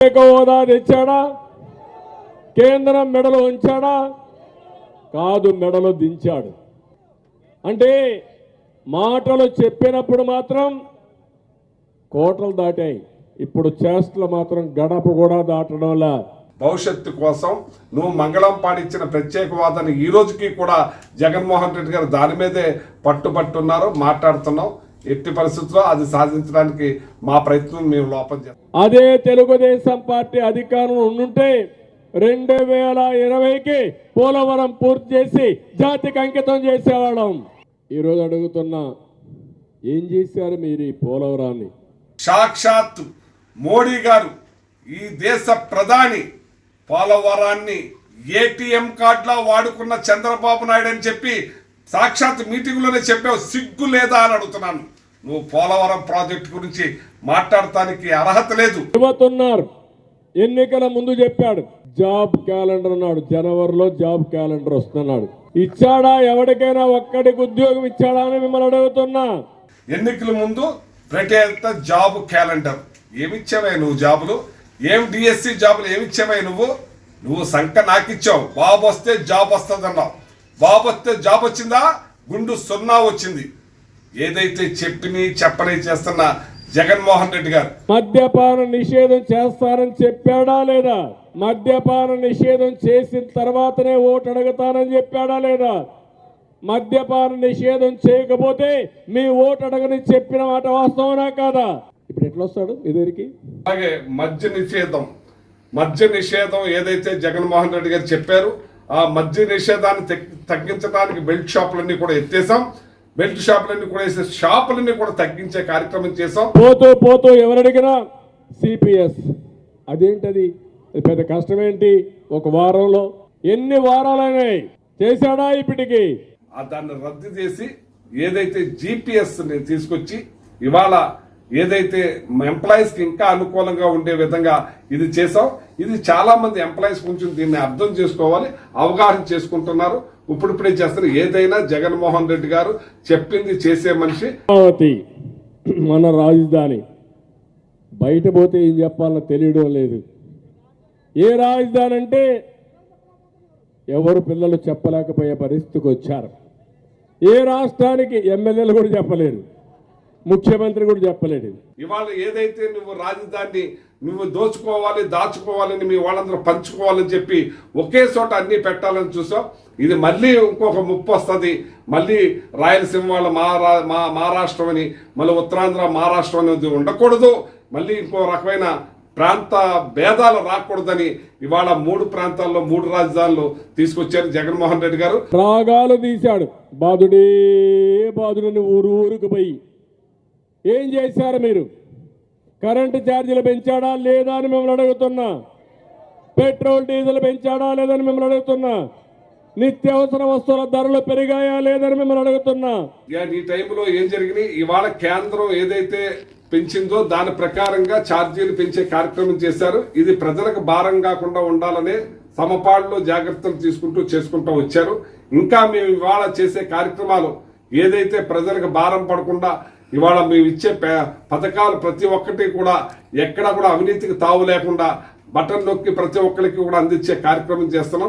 ప్రత్యేక హోదా తెచ్చాడా? కేంద్రం మెడలో ఉంచాడా? కాదు మెడలో దించాడు. అంటే మాటలు చెప్పినప్పుడు మాత్రం కోటలు దాటాయి. ఇప్పుడు చేష్టలు మాత్రం గడప కూడా దాటడంలా భవిష్యత్తు కోసం నువ్వు మంగళం పాటించిన ప్రత్యేక వాదన ఈ రోజుకి కూడా జగన్మోహన్ రెడ్డి గారు దాని మీదే పట్టుబట్టున్నారు మాట్లాడుతున్నాం ఎట్టి పరిస్థితుల్లో అది సాధించడానికి మా ప్రయత్నం మేము లోపం చేస్తాం. అదే తెలుగుదేశం పార్టీ అధికారంలో ఉండుంటే రెండు వేల ఇరవైకి పోలవరం పూర్తి చేసి జాతికి అంకితం చేసేవాళ్ళం. ఈరోజు అడుగుతున్నా ఏం చేశారు మీరు ఈ పోలవరాన్ని? సాక్షాత్ మోడీ గారు ఈ దేశ ప్రధాని పోలవరాన్ని ఏటీఎం కార్డులా వాడుకున్న చంద్రబాబు నాయుడు అని చెప్పి సాక్షాత్ మీటింగ్లోనే చెప్పావు సిగ్గు లేదా అని అడుగుతున్నాను. నువ్వు పోలవరం ప్రాజెక్టు గురించి మాట్లాడటానికి అర్హత లేదు. యువతున్నారు ఎన్నికల ముందు చెప్పాడు జాబ్ క్యాలెండర్ అన్నాడు. జనవరిలో జాబ్ క్యాలెండర్ వస్తున్నాడు. ఇచ్చాడా? ఎవరికైనా ఒక్కడికి ఉద్యోగం ఇచ్చాడా అని మిమ్మల్ని అడుగుతున్నా. ఎన్నికల ముందు ప్రటేత జాబ్ క్యాలెండర్? ఏమిచ్చావే నువ్వు జాబులు? ఏం డిఎస్సి జాబులు ఏమిచ్చావే నువ్వు? నువ్వు సంఖ నాకిచ్చావు. బాబు వస్తే జాబ్ వస్తుంది అన్నావు బాబు వస్తే జాబ్ వచ్చిందా? గుండు సున్నా వచ్చింది. ఏదైతే చెప్పిని చెప్పని చేస్తున్న జగన్మోహన్ రెడ్డి గారు. మద్యపాన నిషేధం చేస్తారని చెప్పాడా లేదా? మద్యపాన నిషేధం చేసిన తర్వాతనే ఓటు అడుగుతానని చెప్పాడా లేదా? మద్యపాన నిషేధం చేయకపోతే మీ ఓటు అడగని చెప్పిన మాట వాస్తవనా కాదా? ఇప్పుడు ఎట్లా వస్తాడు మీ దగ్గరికి? అలాగే మద్య నిషేధం. మద్య నిషేధం ఏదైతే జగన్మోహన్ రెడ్డి గారు చెప్పారు ఆ మద్య నిషేధాన్ని తగ్- తగ్గించడానికి బెల్ట్ షాపులన్నీ కూడా ఎత్తేసాం బెల్ట్ షాపులన్నీ కూడా వేసే షాపులన్నీ కూడా తగ్గించే కార్యక్రమం చేసాం పోతూ పోతూ ఎవరు అడిగినా సిపిఎస్. అదేంటది? అది పెద్ద కష్టమేంటి? ఒక వారంలో ఎన్ని వారాలైనాయి? చేశాడా ఇప్పటికి? ఆ దాన్ని రద్దు చేసి ఏదైతే జీపీఎస్ని తీసుకొచ్చి ఇవాళ ఏదైతే ఎంప్లాయీస్కి ఇంకా అనుకూలంగా ఉండే విధంగా ఇది చేసాం ఇది చాలా మంది ఎంప్లాయీస్ కొంచెం దీన్ని అర్థం చేసుకోవాలి అవగాహన చేసుకుంటున్నారు. ఇప్పుడిప్పుడే చేస్తారు ఏదైనా జగన్మోహన్ రెడ్డి గారు చెప్పింది చేసే మనిషి. అమరావతి మన రాజధాని. బయట పోతే ఏం చెప్పాలో తెలియడం లేదు. ఏ రాజధాని అంటే ఎవరు పిల్లలు చెప్పలేకపోయే పరిస్థితికి వచ్చారు. ఏ రాష్ట్రానికి ఎమ్మెల్యేలు కూడా చెప్పలేరు ముఖ్యమంత్రి కూడా చెప్పలేడు ఇవాళ ఏదైతే నువ్వు రాజధానిని నువ్వు దోచుకోవాలి దాచుకోవాలని మీ వాళ్ళందరూ పంచుకోవాలని చెప్పి ఒకే చోట అన్ని పెట్టాలని చూసాం ఇది మళ్ళీ ఇంకొక ముప్పు వస్తుంది. మళ్ళీ రాయలసీమ వాళ్ళ మహారా మా మహారాష్ట్రం అని మళ్ళీ ఉత్తరాంధ్ర మహారాష్ట్రం అనేది ఉండకూడదు. మళ్ళీ ఇంకో రకమైన ప్రాంత భేదాలు రాకూడదని ఇవాళ మూడు ప్రాంతాల్లో మూడు రాజధానులు తీసుకొచ్చారు జగన్మోహన్ రెడ్డి గారు. రాగాలు తీశాడు. బాధుడే బాధుడని ఊరు ఊరుకు పోయి. ఏం చేశారు మీరు? కరెంటు ఛార్జీలు పెంచాడా లేదా అని మిమ్మల్ని అడుగుతున్నా? పెట్రోల్ డీజిల్ పెంచాడా లేదని మిమ్మల్ని అడుగుతున్నా? నిత్యావసర వస్తువుల ధరలు పెరిగాయా లేదని మిమ్మల్ని అడుగుతున్నా? ఈ టైంలో ఏం జరిగినాయి? ఇవాళ కేంద్రం ఏదైతే పెంచిందో దాని ప్రకారంగా ఛార్జీలు పెంచే కార్యక్రమం చేశారు. ఇది ప్రజలకు భారం కాకుండా ఉండాలని సమపాడులో జాగ్రత్తలు తీసుకుంటూ చేసుకుంటూ వచ్చారు. ఇంకా మేము ఇవాళ చేసే కార్యక్రమాలు ఏదైతే ప్రజలకు భారం పడకుండా ఇవాళ మేము ఇచ్చే పథకాలు ప్రతి ఒక్కటి కూడా ఎక్కడ కూడా అవినీతికి తావు లేకుండా బటన్ నొక్కి ప్రతి ఒక్కరికి కూడా అందించే కార్యక్రమం చేస్తున్నాం.